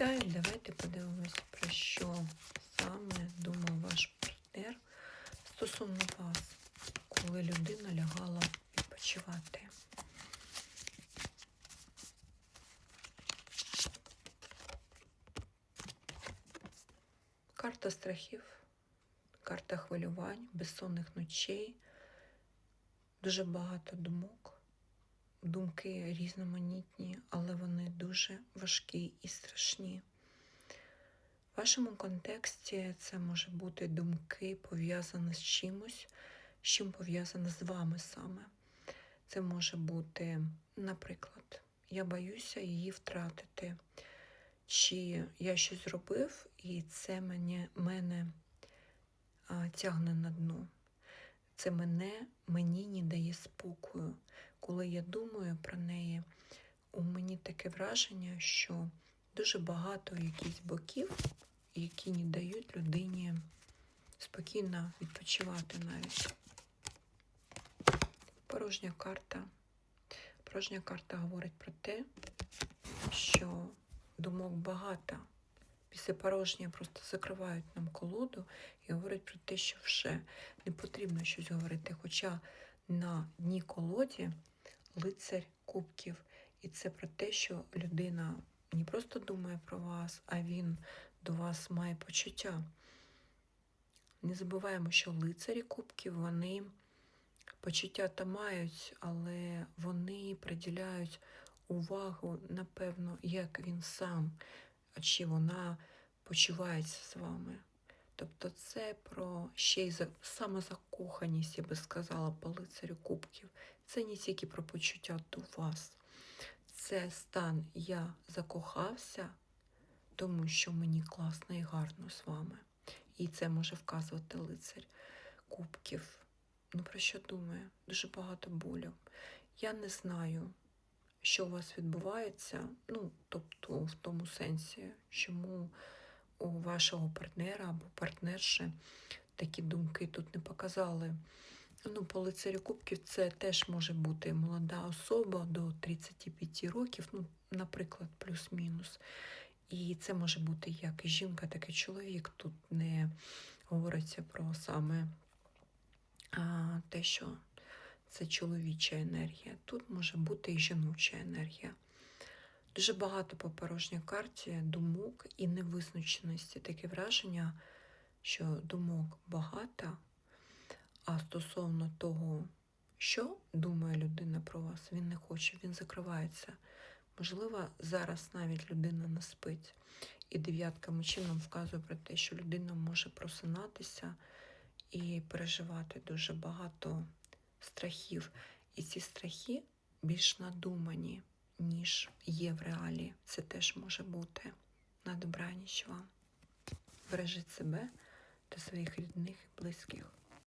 Вітаю, давайте подивимось, про що саме думав ваш партнер стосовно вас, коли людина лягала відпочивати. Карта страхів, карта хвилювань, безсонних ночей, дуже багато думок. Думки різноманітні, але вони дуже важкі і страшні. В вашому контексті це може бути думки пов'язані з чимось, з чим пов'язане з вами саме. Це може бути, наприклад, я боюся її втратити, чи я щось зробив, і це мене, мене а, тягне на дно. Це мене мені не дає спокою. Коли я думаю про неї, у мені таке враження, що дуже багато якихось боків, які не дають людині спокійно відпочивати навіть. Порожня карта. Порожня карта говорить про те, що думок багато. Після порожнього просто закривають нам колоду і говорять про те, що вже не потрібно щось говорити. Хоча на дні колоді лицарь кубків. І це про те, що людина не просто думає про вас, а він до вас має почуття. Не забуваємо, що лицарі кубків, вони почуття та мають, але вони приділяють увагу, напевно, як він сам, чи вона почувається з вами. Тобто це про ще й за самозакоханість, я би сказала, по лицарю кубків. Це не тільки про почуття до вас. Це стан я закохався, тому що мені класно і гарно з вами. І це може вказувати лицар кубків. Ну, про що думає? Дуже багато болю. Я не знаю, що у вас відбувається, ну, тобто, в тому сенсі, чому у вашого партнера або партнерши такі думки тут не показали. Ну, по лицарю кубків це теж може бути молода особа до 35 років, ну, наприклад, плюс-мінус. І це може бути як і жінка, так і чоловік. Тут не говориться про саме а, те, що це чоловіча енергія. Тут може бути і жіноча енергія. Дуже багато по порожній карті думок і невизначеності. Таке враження, що думок багато, а стосовно того, що думає людина про вас, він не хоче, він закривається. Можливо, зараз навіть людина не спить. І дев'ятка мечів нам вказує про те, що людина може просинатися і переживати дуже багато страхів. І ці страхи більш надумані ніж є в реалі. Це теж може бути на добраніч вам. Бережіть себе та своїх рідних і близьких.